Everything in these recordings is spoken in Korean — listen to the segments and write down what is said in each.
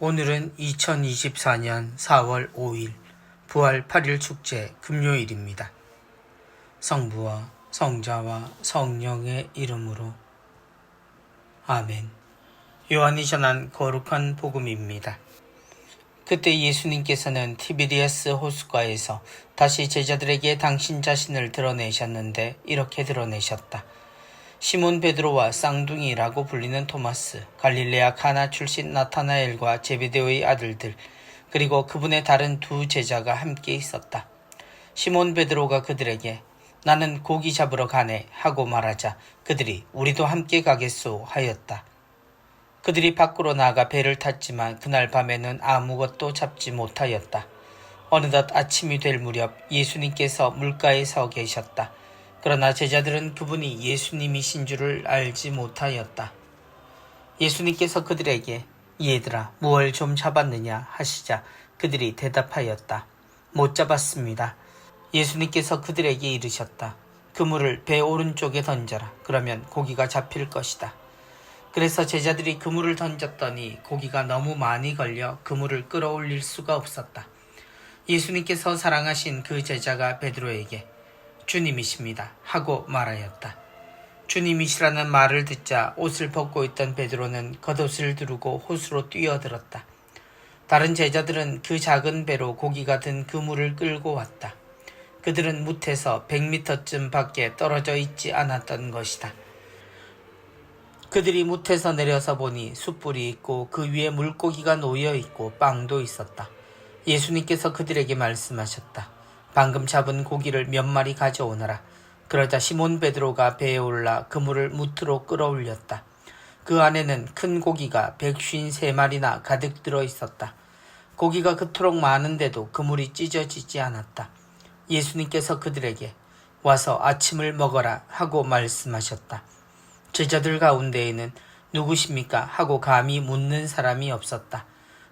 오늘은 2024년 4월 5일 부활 8일 축제 금요일입니다. 성부와 성자와 성령의 이름으로 아멘. 요한이 전한 거룩한 복음입니다. 그때 예수님께서는 티비리아스 호숫가에서 다시 제자들에게 당신 자신을 드러내셨는데 이렇게 드러내셨다. 시몬 베드로와 쌍둥이라고 불리는 토마스, 갈릴레아 카나 출신 나타나엘과 제베데오의 아들들, 그리고 그분의 다른 두 제자가 함께 있었다. 시몬 베드로가 그들에게 나는 고기 잡으러 가네 하고 말하자 그들이 우리도 함께 가겠소 하였다. 그들이 밖으로 나가 배를 탔지만 그날 밤에는 아무것도 잡지 못하였다. 어느덧 아침이 될 무렵 예수님께서 물가에 서 계셨다. 그러나 제자들은 그분이 예수님이신 줄을 알지 못하였다. 예수님께서 그들에게 얘들아 무얼 좀 잡았느냐 하시자 그들이 대답하였다. 못 잡았습니다. 예수님께서 그들에게 이르셨다. 그물을 배 오른쪽에 던져라. 그러면 고기가 잡힐 것이다. 그래서 제자들이 그물을 던졌더니 고기가 너무 많이 걸려 그물을 끌어올릴 수가 없었다. 예수님께서 사랑하신 그 제자가 베드로에게 주님이십니다. 하고 말하였다. 주님이시라는 말을 듣자 옷을 벗고 있던 베드로는 겉옷을 두르고 호수로 뛰어들었다. 다른 제자들은 그 작은 배로 고기가 든 그물을 끌고 왔다. 그들은 무태서 100미터쯤 밖에 떨어져 있지 않았던 것이다. 그들이 무태서 내려서 보니 숯불이 있고 그 위에 물고기가 놓여 있고 빵도 있었다. 예수님께서 그들에게 말씀하셨다. 방금 잡은 고기를 몇 마리 가져오너라. 그러자 시몬 베드로가 배에 올라 그물을 무트로 끌어올렸다. 그 안에는 큰 고기가 백쉰 세 마리나 가득 들어 있었다. 고기가 그토록 많은데도 그물이 찢어지지 않았다. 예수님께서 그들에게 와서 아침을 먹어라 하고 말씀하셨다. 제자들 가운데에는 누구십니까? 하고 감히 묻는 사람이 없었다.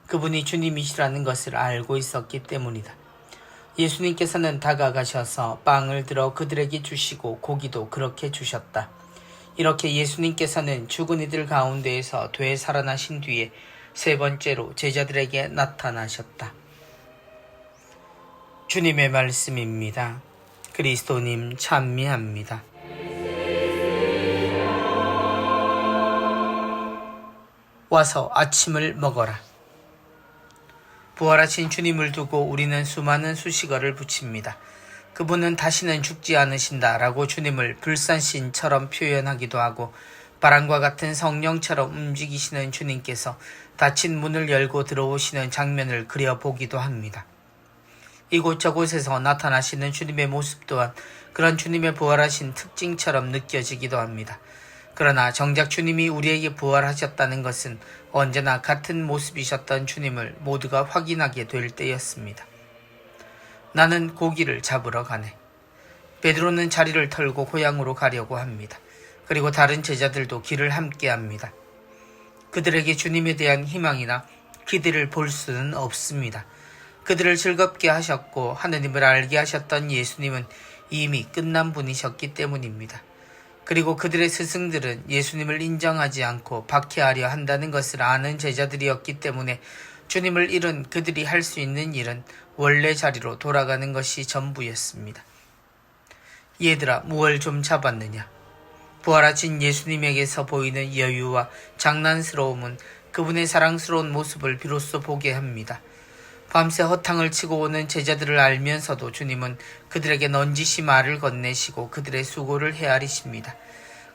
그분이 주님이시라는 것을 알고 있었기 때문이다. 예수님께서는 다가가셔서 빵을 들어 그들에게 주시고 고기도 그렇게 주셨다. 이렇게 예수님께서는 죽은 이들 가운데에서 되살아나신 뒤에 세 번째로 제자들에게 나타나셨다. 주님의 말씀입니다. 그리스도님 찬미합니다. 와서 아침을 먹어라. 부활하신 주님을 두고 우리는 수많은 수식어를 붙입니다. 그분은 다시는 죽지 않으신다 라고 주님을 불산신처럼 표현하기도 하고 바람과 같은 성령처럼 움직이시는 주님께서 닫힌 문을 열고 들어오시는 장면을 그려보기도 합니다. 이곳저곳에서 나타나시는 주님의 모습 또한 그런 주님의 부활하신 특징처럼 느껴지기도 합니다. 그러나 정작 주님이 우리에게 부활하셨다는 것은 언제나 같은 모습이셨던 주님을 모두가 확인하게 될 때였습니다. 나는 고기를 잡으러 가네. 베드로는 자리를 털고 고향으로 가려고 합니다. 그리고 다른 제자들도 길을 함께 합니다. 그들에게 주님에 대한 희망이나 기대를 볼 수는 없습니다. 그들을 즐겁게 하셨고 하느님을 알게 하셨던 예수님은 이미 끝난 분이셨기 때문입니다. 그리고 그들의 스승들은 예수님을 인정하지 않고 박해하려 한다는 것을 아는 제자들이었기 때문에 주님을 잃은 그들이 할 수 있는 일은 원래 자리로 돌아가는 것이 전부였습니다. 얘들아, 무얼 좀 잡았느냐? 부활하신 예수님에게서 보이는 여유와 장난스러움은 그분의 사랑스러운 모습을 비로소 보게 합니다. 밤새 허탕을 치고 오는 제자들을 알면서도 주님은 그들에게 넌지시 말을 건네시고 그들의 수고를 헤아리십니다.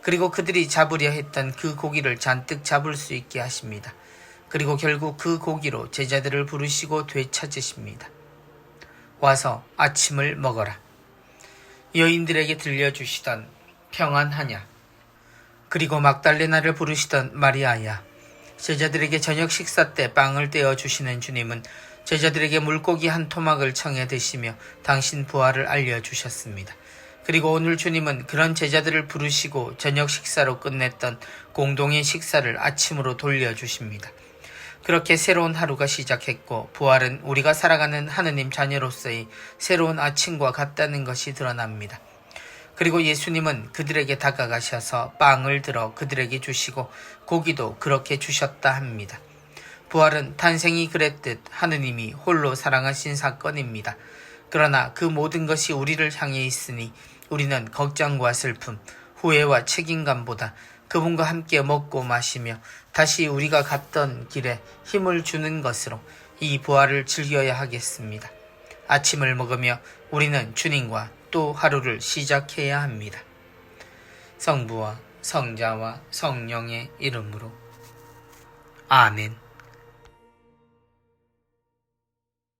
그리고 그들이 잡으려 했던 그 고기를 잔뜩 잡을 수 있게 하십니다. 그리고 결국 그 고기로 제자들을 부르시고 되찾으십니다. 와서 아침을 먹어라. 여인들에게 들려주시던 평안하냐. 그리고 막달레나를 부르시던 마리아야. 제자들에게 저녁 식사 때 빵을 떼어 주시는 주님은 제자들에게 물고기 한 토막을 청해 드시며 당신 부활을 알려 주셨습니다. 그리고 오늘 주님은 그런 제자들을 부르시고 저녁 식사로 끝냈던 공동의 식사를 아침으로 돌려 주십니다. 그렇게 새로운 하루가 시작했고 부활은 우리가 살아가는 하느님 자녀로서의 새로운 아침과 같다는 것이 드러납니다. 그리고 예수님은 그들에게 다가가셔서 빵을 들어 그들에게 주시고 고기도 그렇게 주셨다 합니다. 부활은 탄생이 그랬듯 하느님이 홀로 사랑하신 사건입니다. 그러나 그 모든 것이 우리를 향해 있으니 우리는 걱정과 슬픔, 후회와 책임감보다 그분과 함께 먹고 마시며 다시 우리가 갔던 길에 힘을 주는 것으로 이 부활을 즐겨야 하겠습니다. 아침을 먹으며 우리는 주님과 또 하루를 시작해야 합니다. 성부와 성자와 성령의 이름으로 아멘.